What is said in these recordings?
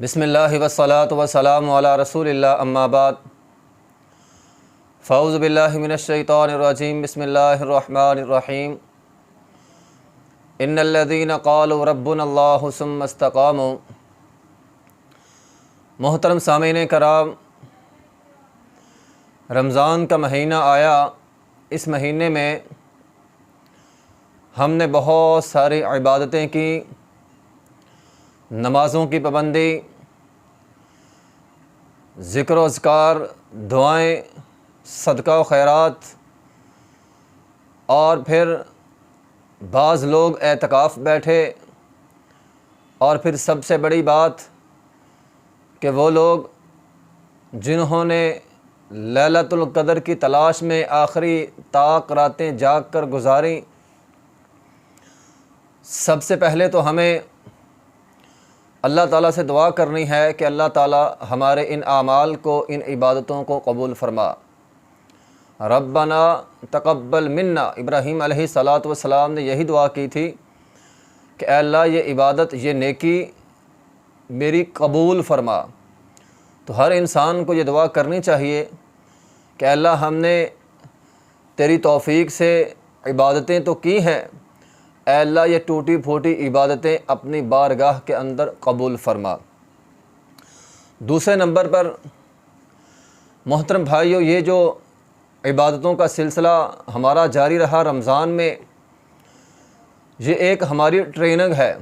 बिसमीम वसलाम रसूल अम्माबाद फ़ाउज़बिल्लिनशैतरजीम बसमीम इन्नल्लज़ीन क़ालू रब्बुनल्लाहुस्सुम्मस्तक़ामू मोहतरम सामीन कराम, रमज़ान का महीना आया। इस महीने में हमने बहुत सारी इबादतें की। नमाज़ों की पाबंदी ज़िक्र अज़कार दुआएँ, सदका खैरात, और फिर बाज़ लोग एतकाफ़ बैठे, और फिर सबसे बड़ी बात कि वो लोग जिन्होंने लैलतुल क़दर की तलाश में आखिरी ताक रातें जाग कर गुजारी, सबसे पहले तो हमें अल्लाह ताला से दुआ करनी है कि अल्लाह ताला हमारे इन आमाल को, इन इबादतों को कबूल फरमा। रब्बना तकबल मिन्ना। इब्राहीम सलात वसलाम ने यही दुआ की थी कि अल्लाह, ये इबादत, ये नेकी मेरी कबूल फरमा। तो हर इंसान को ये दुआ करनी चाहिए कि अल्लाह, हमने तेरी तौफीक से इबादतें तो की हैं अल्लाह ये टूटी फूटी इबादतें अपनी बारगाह के अंदर कबूल फरमा। दूसरे नंबर पर, मोहतरम भाइयों, ये जो इबादतों का सिलसिला हमारा जारी रहा रमज़ान में, ये एक हमारी ट्रेनिंग है।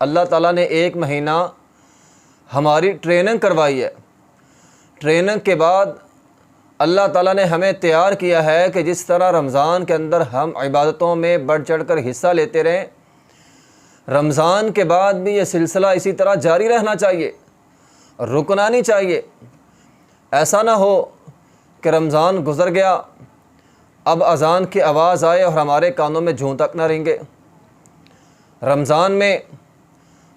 अल्लाह ताला ने एक महीना हमारी ट्रेनिंग करवाई है। ट्रेनिंग के बाद अल्लाह ताला ने हमें तैयार किया है कि जिस तरह रमज़ान के अंदर हम इबादतों में बढ़ चढ़ कर हिस्सा लेते रहें, रमज़ान के बाद भी ये सिलसिला इसी तरह जारी रहना चाहिए रुकना नहीं चाहिए। ऐसा ना हो कि रमज़ान गुज़र गया, अब अज़ान की आवाज़ आए और हमारे कानों में जूँ तक ना रहेंगे रमज़ान में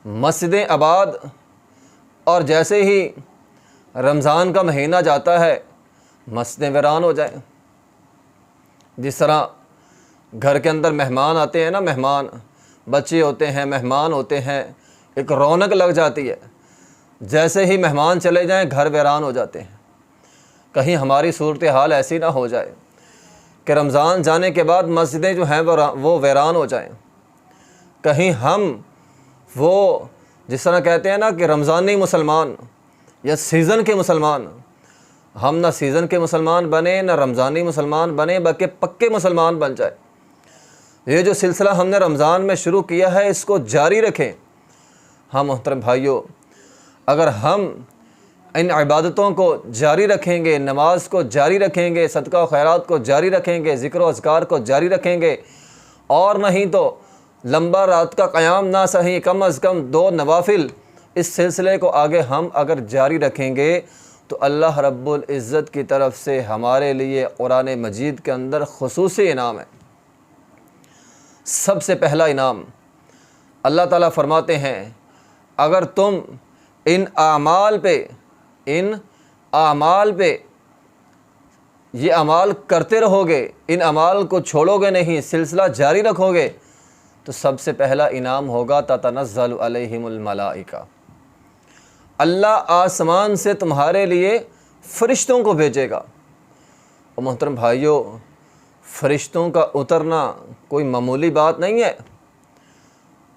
मस्जिदें आबाद, और जैसे ही रमज़ान का महीना जाता है मस्जिदें वीरान हो जाएँ। जिस तरह घर के अंदर मेहमान आते हैं ना, मेहमान, बच्चे होते हैं, मेहमान होते हैं, एक रौनक लग जाती है। जैसे ही मेहमान चले जाएँ, घर वीरान हो जाते हैं। कहीं हमारी सूरत हाल ऐसी ना हो जाए कि रमज़ान जाने के बाद मस्जिदें जो हैं, वो वीरान हो जाएँ। कहीं हम, वो, जिस तरह कहते हैं ना कि रमज़ानी मुसलमान, या सीज़न के मुसलमान हम ना सीज़न के मुसलमान बने, ना रमज़ानी मुसलमान बने, बल्कि पक्के मुसलमान बन जाए। ये जो सिलसिला हमने रमज़ान में शुरू किया है, इसको जारी रखें। हाँ मोहतरम भाइयों, अगर हम इन इबादतों को जारी रखेंगे, नमाज़ को जारी रखेंगे, सदका खैरात को जारी रखेंगे, ज़िक्र अज़कार को जारी रखेंगे, और नहीं तो लंबा रात का क़याम ना सही, कम अज़ कम दो नवाफिल, इस सिलसिले को आगे हम अगर जारी रखेंगे तो अल्लाह रब्बुल इज़्ज़त की तरफ़ से हमारे लिए कुरान मजीद के अंदर खसूस इनाम है। सबसे पहला इनाम, अल्लाह ताला फरमाते हैं, अगर तुम इन आमाल पे, इन आमाल पे ये अमाल करते रहोगे, इन अमाल को छोड़ोगे नहीं, सिलसिला जारी रखोगे तो सबसे पहला इनाम होगा तनज़ल अलैहिमुल अल्लाह आसमान से तुम्हारे लिए फ़रिश्तों को भेजेगा। और मोहतरम भाइयों, फ़रिश्तों का उतरना कोई मामूली बात नहीं है।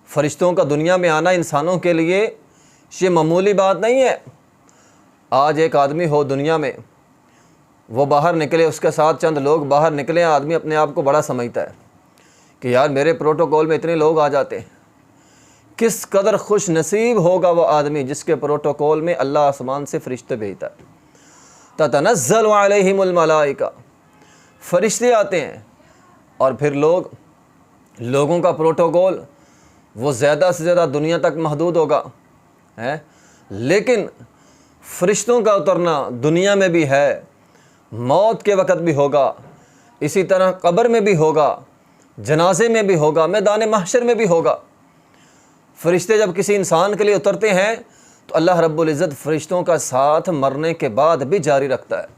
फ़रिश्तों का दुनिया में आना इंसानों के लिए ये मामूली बात नहीं है। आज एक आदमी हो दुनिया में, वो बाहर निकले, उसके साथ चंद लोग बाहर निकले, आदमी अपने आप को बड़ा समझता है कि यार मेरे प्रोटोकॉल में इतने लोग आ जाते हैं। किस कदर खुश नसीब होगा वो आदमी जिसके प्रोटोकॉल में अल्लाह आसमान से फ़रिश्ते भेजता है? तनज़लमलाइका फ़रिश्ते आते हैं और फिर लोग, लोगों का प्रोटोकॉल वो ज़्यादा से ज़्यादा दुनिया तक महदूद होगा, है? लेकिन फ़रिश्तों का उतरना दुनिया में भी है, मौत के वक़्त भी होगा, इसी तरह कब्र में भी होगा, जनाजे में भी होगा मैदान महशर में भी होगा। फ़रिश्ते जब किसी इंसान के लिए उतरते हैं तो अल्लाह रब्बुल इज़्ज़त फ़रिश्तों का साथ मरने के बाद भी जारी रखता है।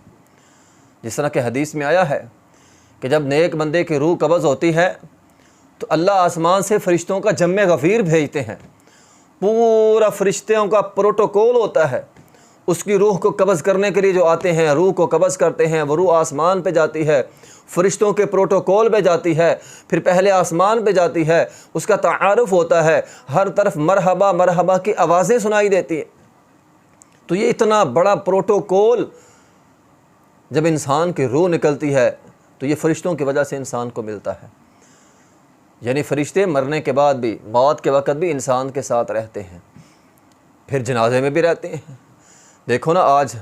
जिस तरह के हदीस में आया है कि जब नेक बंदे की रूह कब्ज़ होती है तो अल्लाह आसमान से फ़रिश्तों का जम गफ़ीर भेजते हैं। पूरा फरिश्तों का प्रोटोकॉल होता है उसकी रूह को कब्ज़ करने के लिए जो आते हैं, रूह को कब्ज़ करते हैं, वो रूह आसमान पे जाती है। फरिश्तों के प्रोटोकॉल पे जाती है। फिर पहले आसमान पे जाती है। उसका तारफ़ होता है। हर तरफ़ मरहबा मरहबा की आवाज़ें सुनाई देती हैं। तो ये इतना बड़ा प्रोटोकॉल जब इंसान की रूह निकलती है तो ये फ़रिश्तों की वजह से इंसान को मिलता है। यानी फ़रिश्ते मरने के बाद भी, मौत के वक़्त भी इंसान के साथ रहते हैं। फिर जनाजे में भी रहते हैं। देखो ना, आज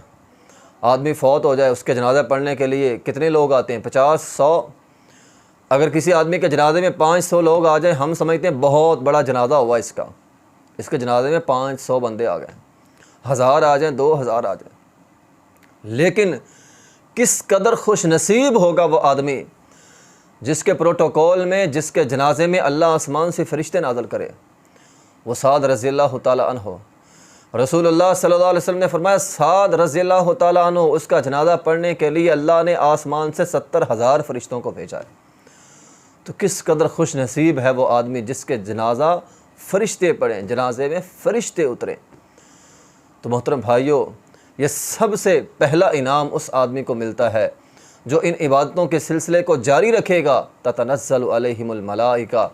आदमी फौत हो जाए उसके जनाजा पढ़ने के लिए, कितने लोग आते हैं? पचास, सौ? अगर किसी आदमी के जनाजे में पाँच, सौ लोग आ जाए, हम समझते हैं बहुत बड़ा जनाजा हुआ इसका। इसके जनाजे में पाँच, सौ बंदे आ गए। हज़ार आ जाएँ, दो हज़ार आ जाए। लेकिन किस कदर खुश नसीब होगा वो आदमी, जिसके प्रोटोकॉल में, जिसके जनाजे में अल्लाह आसमान से फ़रिश्ते नाजल करे? वो साद रज़ी अल्लाह हो सल्लल्लाहु अलैहि वसल्लम ने फरमाया, साद रज़ी तु उसका जनाजा पढ़ने के लिए अल्लाह ने आसमान से सत्तर हज़ार फ़रिश्तों को भेजा है। तो किस कदर खुश नसीब है वो आदमी जिसके जनाजा फ़रिश्ते पढ़ें, जनाजे में फ़रिश्ते उतरें। तो मोहतरम भाइयों, ये सबसे पहला इनाम उस आदमी को मिलता है जो इन इबादतों के सिलसिले को जारी रखेगा। ततनज़लमलाइका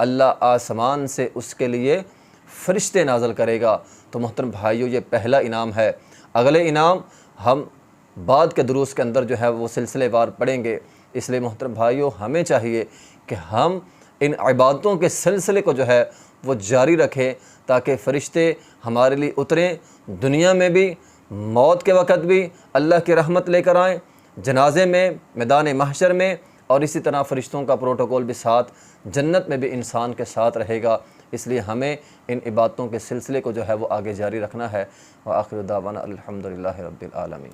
अल्लाह आसमान से उसके लिए फ़रिश्ते नाजल करेगा। तो मोहतरम भाइयों, ये पहला इनाम है। अगले इनाम हम बाद के दुरुस्त के अंदर जो है वो सिलसिलेवार पढ़ेंगे। इसलिए मोहतरम भाइयों, हमें चाहिए कि हम इन इबादतों के सिलसिले को जो है वो जारी रखें, ताकि फ़रिश्ते हमारे लिए उतरें, दुनिया में भी, मौत के वक़्त भी अल्लाह की रहमत लेकर आएँ, जनाजे में, मैदान महशर में, और इसी तरह फ़रिश्तों का प्रोटोकॉल भी साथ, जन्नत में भी इंसान के साथ रहेगा। इसलिए हमें इन इबादतों के सिलसिले को जो है वो आगे जारी रखना है। व आखिर दावाना अलहमदिल्ला रबालमी